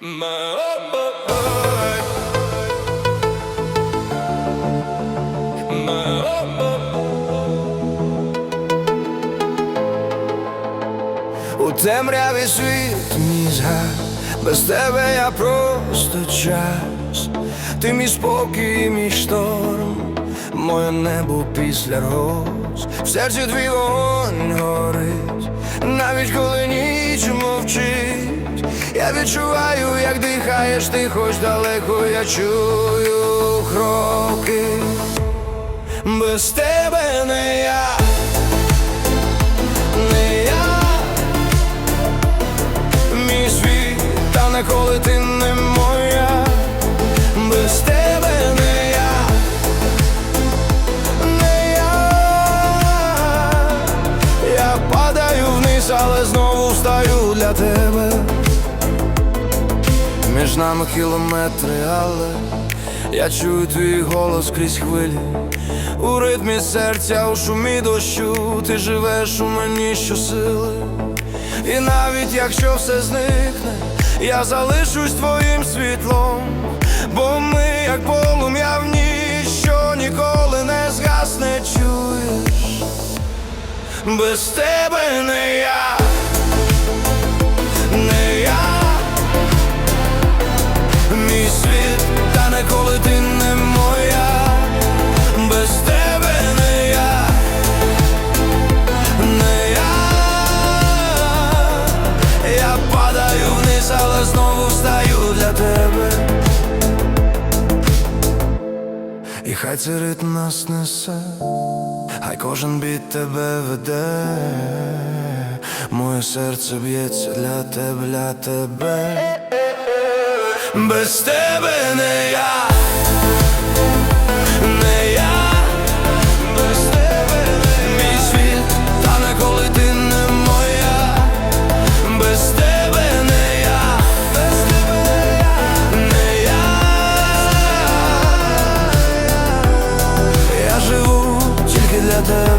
У темряві світ мій без тебе я просто час, ти мій спокій, мій шторм, моє небо після роз, в серці твій вогонь горить, навіть коли ніч мовчить, я відчуваю, як дихаєш ти, хоч далеко я чую кроки, без тебе не я. Коли ти не моя, без тебе не я, не я, я падаю вниз, але знову встаю для тебе. Між нами кілометри, але я чую твій голос крізь хвилі. У ритмі серця, у шумі дощу, ти живеш у мені щосили. І навіть якщо все зникне, я залишусь твоїм світлом, бо ми, як полум'я в ніч, що ніколи не згасне, чуєш, без тебе не я, хай цей ритм нас несе, хай кожен біт тебе веде, моє серце б'ється для тебе, для тебе. Без тебе не я, я